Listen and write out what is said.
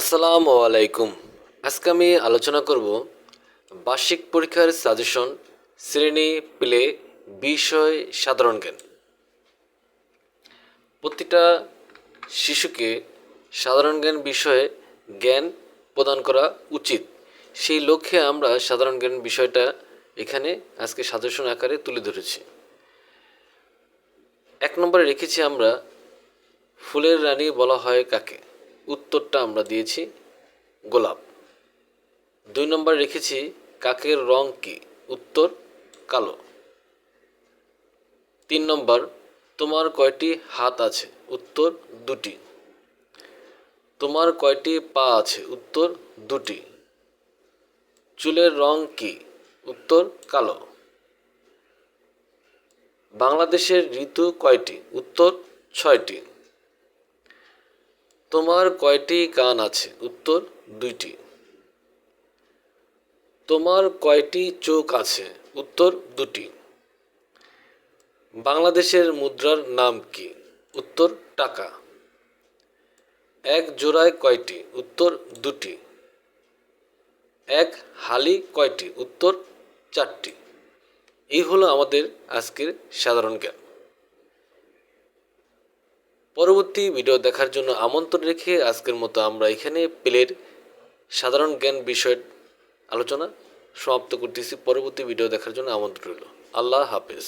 আসসালামু আলাইকুম। আজকে আমি আলোচনা করব বার্ষিক পরীক্ষার সাজেশন শ্রেণি প্লে বিষয় সাধারণ জ্ঞান। প্রতিটা শিশুকে সাধারণ জ্ঞান বিষয়ে জ্ঞান প্রদান করা উচিত। সেই লক্ষ্যে আমরা সাধারণ জ্ঞান বিষয়টা এখানে আজকে সাজেশন আকারে তুলে ধরেছি। এক নম্বরে রেখেছি আমরা, ফুলের রানী বলা হয় কাকে? উত্তরটা আমরা দিয়েছি গোলাপ। দুই নম্বর রেখেছি কাকের রং কি, উত্তর কালো। তিন নম্বর, তোমার কয়টি হাত আছে, উত্তর দুটি। তোমার কয়টি পা আছে, উত্তর দুটি। চুলের রং কি, উত্তর কালো। বাংলাদেশের ঋতু কয়টি, উত্তর ছয়টি। তোমার কয়টি কান আছে? উত্তর, দুইটি। তোমার কয়টি চোখ আছে? উত্তর, দুটি। বাংলাদেশের মুদ্রার নাম কি? উত্তর, টাকা। এক জোড়ায় কয়টি? উত্তর, দুটি। এক হালি কয়টি? উত্তর, চারটি। এই হলো আমাদের আজকের সাধারণ জ্ঞান। পরবর্তী ভিডিও দেখার জন্য আমন্ত্রণ রেখে আজকের মতো আমরা এখানে প্লের সাধারণ জ্ঞান বিষয়ের আলোচনা সমাপ্ত করতেছি। পরবর্তী ভিডিও দেখার জন্য আমন্ত্রণ রইল। আল্লাহ হাফেজ।